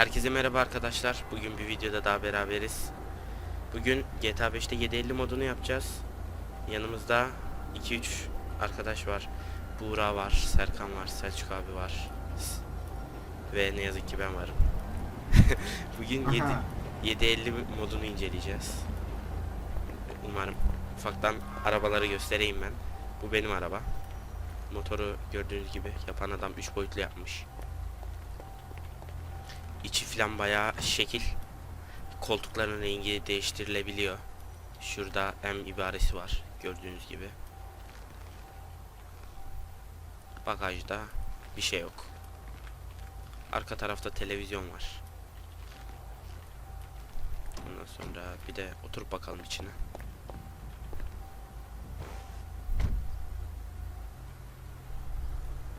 Herkese merhaba arkadaşlar. Bugün bir videoda daha beraberiz. Bugün GTA 5'te 750 modunu yapacağız. Yanımızda 2-3 arkadaş var. Buğra var, Serkan var, Selçuk abi var. Ve ne yazık ki ben varım. Bugün 7 Aha. 750 modunu inceleyeceğiz. Umarım ufaktan arabaları göstereyim ben. Bu benim araba. Motoru gördüğünüz gibi yapan adam 3 boyutlu yapmış. İçi falan bayağı şekil. Koltukların rengi değiştirilebiliyor. Şurada M ibaresi var gördüğünüz gibi. Bagajda bir şey yok. Arka tarafta televizyon var. Ondan sonra bir de oturup bakalım içine.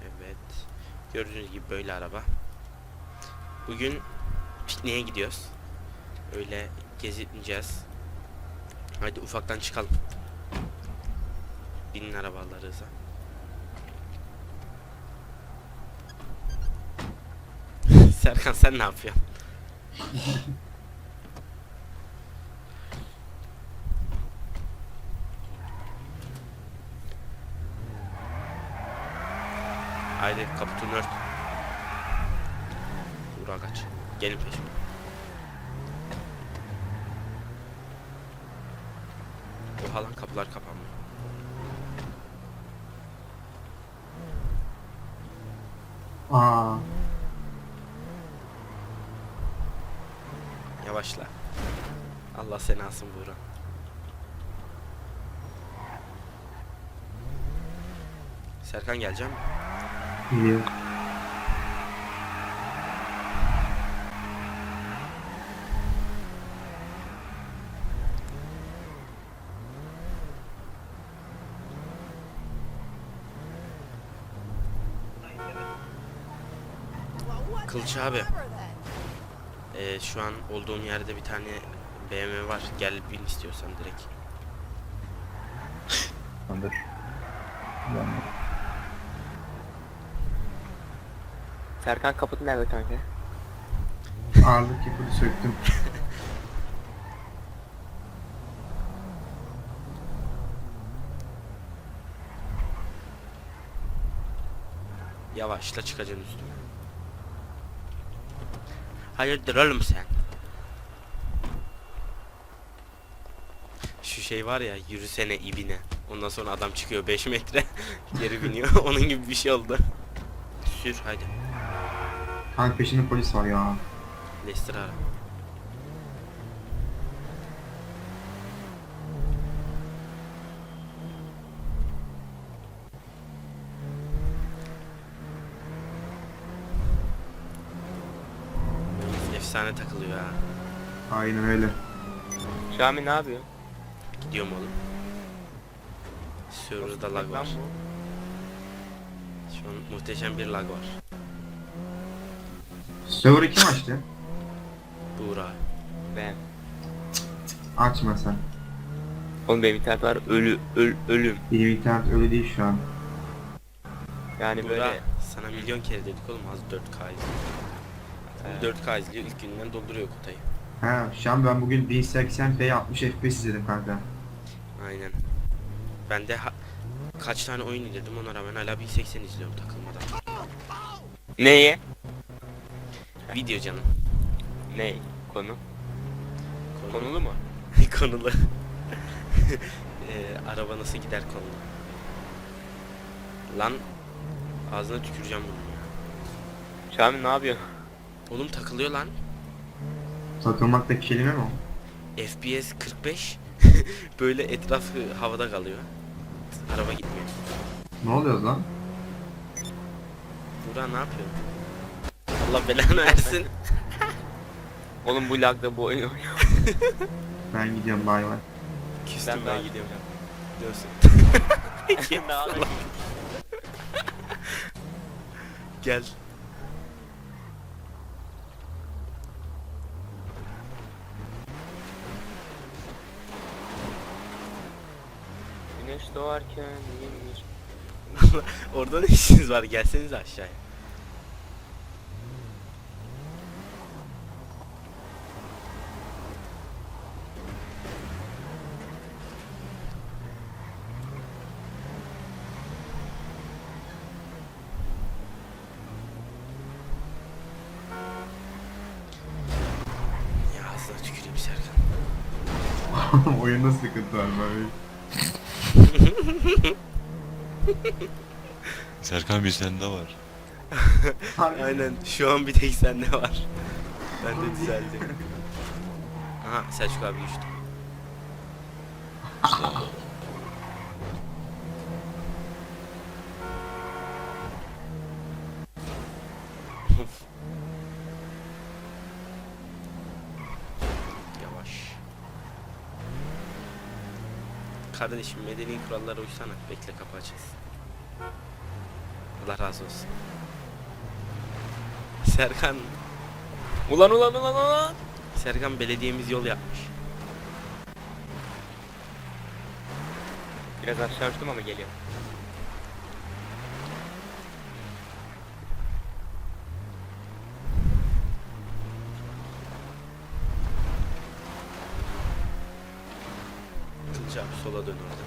Evet. Gördüğünüz gibi böyle araba. Bugün pikniğe gidiyoruz. Öyle gezineceğiz. Hadi ufaktan çıkalım. Binin arabalarınıza. Serkan sen ne yapıyorsun? Haydi kaputunu ört. Burak kaç. Gelin peşime. Oha lan kapılar kapanmıyor. Aa, Yavaşla. Allah seni alsın Buğra. Serkan geleceğim. geliyor. Kılıç abi. Ee, şu an olduğum yerde bir tane BMW var. Gel bin istiyorsan direkt. Tamamdır. Serkan kaput nerede kanka? Ağırlık yapılı söktüm. Yavaşla çıkacaksın üstüme. Hayırdır oğlum sen? Şu şey var ya yürüsene ibine. Ondan sonra adam çıkıyor 5 metre geri biniyor. Onun gibi bir şey oldu. Sür hadi. Kanka peşinde polis var ya. Leicester ara. Efsane takılıyor ha. Aynen öyle. Şami ne yapıyor? Gidiyorum oğlum. Server'da lag var. Şu an muhteşem bir lag var. Server'ı kim açtı? Buğra. Ben. Açma sen. Oğlum benim internet var ölü öl, ölüm. Benim internet öyle değil şu an. Yani Buğra böyle sana milyon kere dedik oğlum az 4K izliyor. Evet. 4K izliyor ilk günden dolduruyor kutayı. Ha, şu an ben bugün 1080p 60 FPS izledim kanka. Aynen. Ben de ha- kaç tane oyun indirdim ona rağmen hala 1080 izliyorum takılmadan. neye? Video canım. Ne? Konu? Konu- Konulu mu? konulu. Eee, araba nasıl gider konulu. Lan ağzına tüküreceğim bunu ya. Şami ne yapıyor? Oğlum takılıyor lan. Takılmak da kelime mi o? FPS 45 böyle etrafı havada kalıyor. Araba gitmiyor. Ne oluyor lan? Burak ne yapıyor? Allah belanı versin. Oğlum bu lagda bu oyun oynuyor. Ben gidiyorum bay bay. Küstüm ben, daha gidiyorum. Diyorsun. Ben Gel. doğarken yenir. Orada ne işiniz var? Gelseniz aşağıya. Ya hızla tüküreyim Serkan. Oyunda sıkıntı var böyle. Serkan bir sende var. Aynen şu an bir tek sende var. Ben de düzeldi. Aha Selçuk abi düştü. Kardeşim medeni kurallara uysana. Bekle kapı açılsın. Allah razı olsun. Serkan Ulan ulan ulan ulan. Serkan belediyemiz yol yapmış. Biraz aşağı uçtum ama geliyor. Kılıç abi sola dön orada.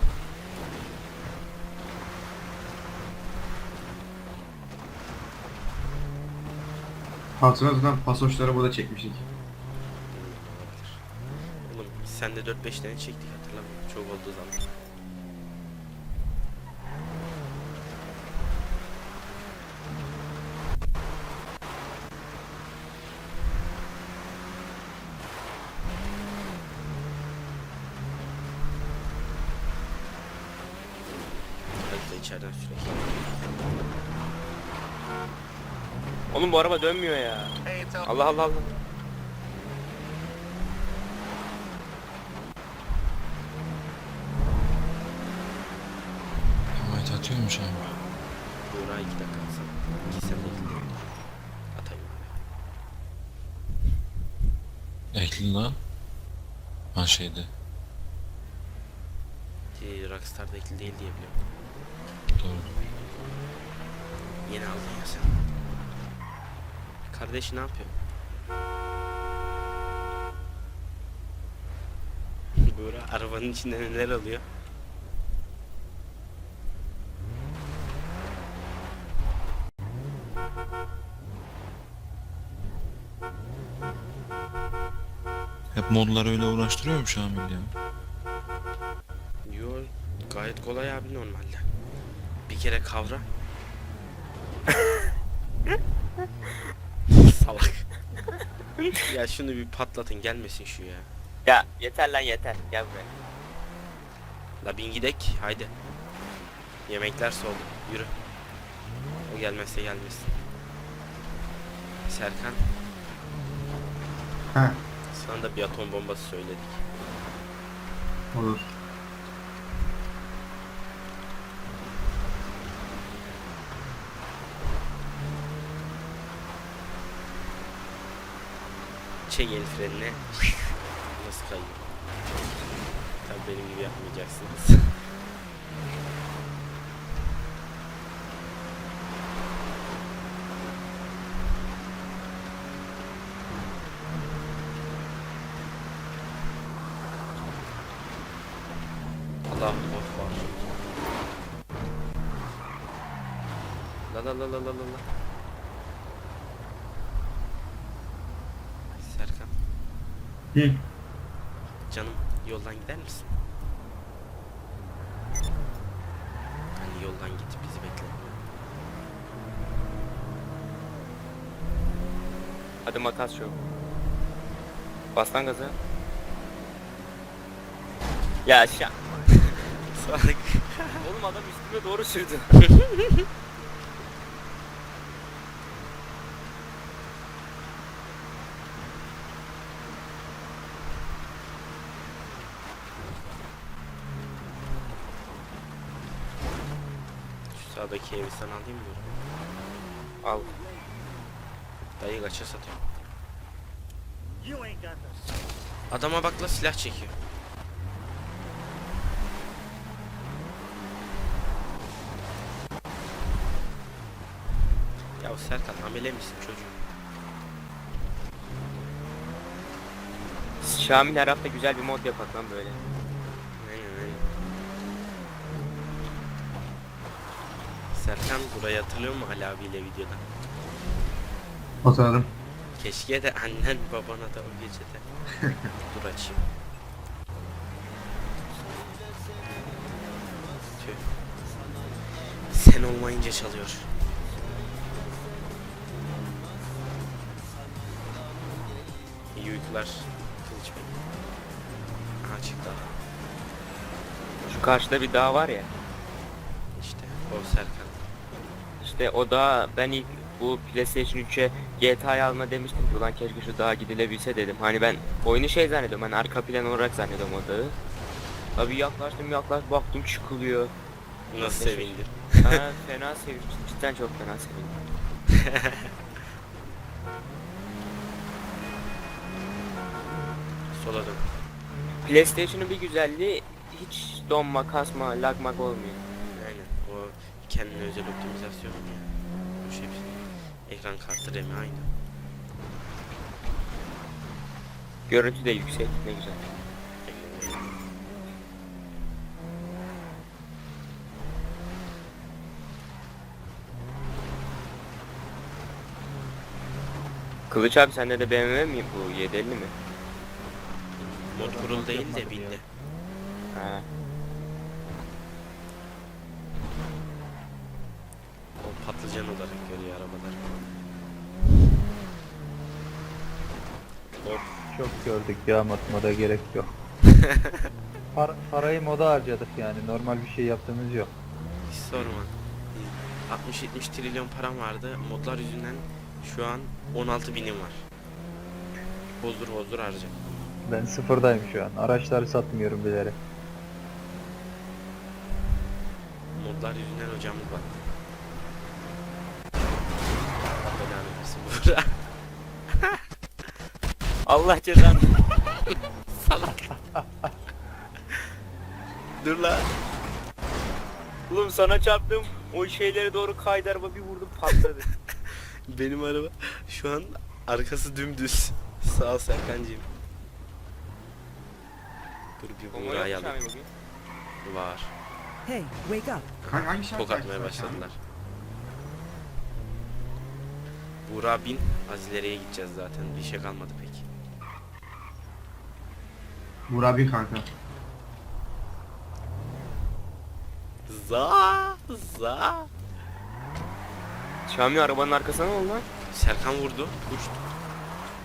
Hatırladın zaten pasoşları burada çekmiştik. Oğlum biz sende 4-5 tane çektik hatırlamıyorum. Çok olduğu zaman. Hadi de içeriden sürekli. Oğlum bu araba dönmüyor ya. Allah Allah Allah. Havayet atıyormuş abi. Buğra 2 dakika alsam. De gidiyor. Atayım abi. Ekli lan. Ha şeyde. Ee, Rockstar'da ekli değil diye biliyorum. Doğru. Yeni aldın ya sen. Kardeş ne yapıyor? Buğra arabanın içinde neler oluyor? Hep modlar öyle uğraştırıyor mu Şamil ya? Yo gayet kolay abi normalde. Bir kere kavra. Salak. Ya şunu bir patlatın gelmesin şu ya. Ya yeter lan yeter. Gel buraya. La bin gidek haydi. Yemekler soğudu yürü. O gelmezse gelmesin. Serkan He sana da bir atom bombası söyledik. olur. Çek el frenine. Nasıl kayıyor? Tabii benim gibi yapmayacaksınız. Allahu Ekber. La la la la la la la. Serkan. Hı. Canım yoldan gider misin? Hani yoldan git bizi bekle. Hadi makas şu. Bas lan gaza. Ya aşağı. Salak. Oğlum adam üstüme doğru sürdü. Şu sağdaki evi sana alayım mı? Al. Dayı kaça satıyor? Adama bakla silah çekiyor. Ya Serkan amele misin çocuğum? Şamil her hafta güzel bir mod yapak lan böyle. Aynen aynen. Serkan burayı hatırlıyor mu Ali abiyle videoda? Hatırladım. Keşke de annen babana da o gecede. Dur açayım. Sen olmayınca çalıyor. İyi uykular. Kılıç Bey. Aha çıktı adam. Şu karşıda bir dağ var ya. İşte o Serkan. İşte o dağ ben ilk bu PlayStation 3'e GTA'yı alma demiştim ki ulan keşke şu dağa gidilebilse dedim. Hani ben oyunu şey zannediyorum hani arka plan olarak zannediyorum o dağı. Abi yaklaştım yaklaş baktım çıkılıyor. Nasıl? Ha fena sevindim cidden çok fena sevindim. Sola dön. PlayStation'ın bir güzelliği hiç donma kasma lagmak olmuyor. Kendine özel optimizasyon ya. Bu şey ekran kartı remi aynı. Görüntü de yüksek ne güzel. Kılıç abi sende de BMW mi bu 750 mi? Mod kurul değil de bindi. Ha. O patlıcan olarak görüyor arabalar. Çok gördük ya moda gerek yok. Par- parayı moda harcadık yani normal bir şey yaptığımız yok. Hiç sorma. 60-70 trilyon param vardı. Modlar yüzünden şu an 16 binim var. Bozdur bozdur harca. Ben sıfırdayım şu an. Araçları satmıyorum bilerek. Modlar yüzünden hocamız bak. Allah belanı Buğra. Allah cezanı. Salak. Dur la. Oğlum sana çarptım. O şeylere doğru kaydı araba bir vurdum patladı. Benim araba şu an arkası dümdüz. Sağ ol Serkan'cığım. Dur bir. Şamil bugün? Var. Hey, wake up. Kanka hangi şarkı Tok atmaya açtılar başladılar. Buğra bin. Azilere'ye gideceğiz zaten. Bir şey kalmadı pek. Burak bir kanka. Za za. Şamil arabanın arkasına ne oldu lan? Serkan vurdu. Uçtu.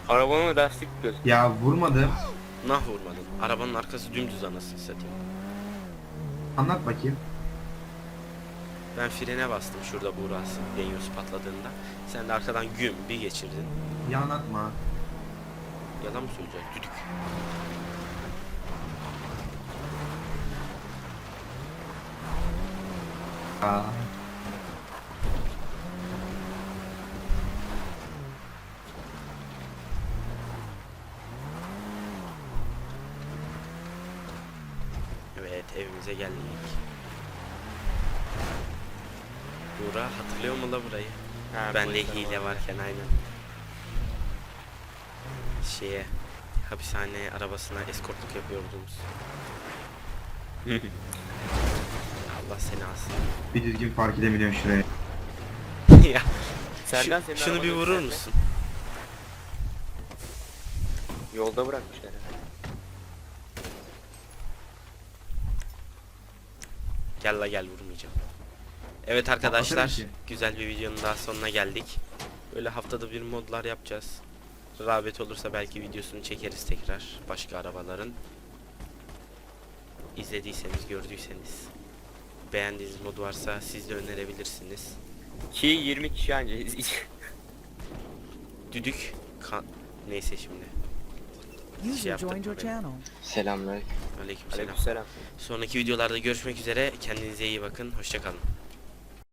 Arabanın lastik göz. Ya vurmadım. Nah vurmadın. Arabanın arkası dümdüz anasını satayım. Anlat bakayım. Ben frene bastım şurada Buğra'sı. Denyos patladığında. Sen de arkadan güm bir geçirdin. Ya anlatma. Yalan mı söyleyecek? Düdük. Aa. Evet evimize geldik. Buğra hatırlıyor mu la burayı? Ha, Bende hile var. varken aynen. Şeye hapishane arabasına eskortluk yapıyordunuz. Allah seni alsın. Bir düzgün fark edemiyorum şuraya. ya Serkan şu- senin şunu bir vurur musun? Yolda bırakmışlar herhalde. Gel la gel vurmayacağım. Evet arkadaşlar güzel bir videonun daha sonuna geldik. Böyle haftada bir modlar yapacağız. Rağbet olursa belki videosunu çekeriz tekrar başka arabaların. İzlediyseniz gördüyseniz beğendiğiniz mod varsa siz de önerebilirsiniz. Ki 20 kişi anca izleyecek. Düdük ka- neyse şimdi. User yaptık. Selamlar. Aleykümselam. Aleykümselam. Sonraki videolarda görüşmek üzere. Kendinize iyi bakın. Hoşçakalın.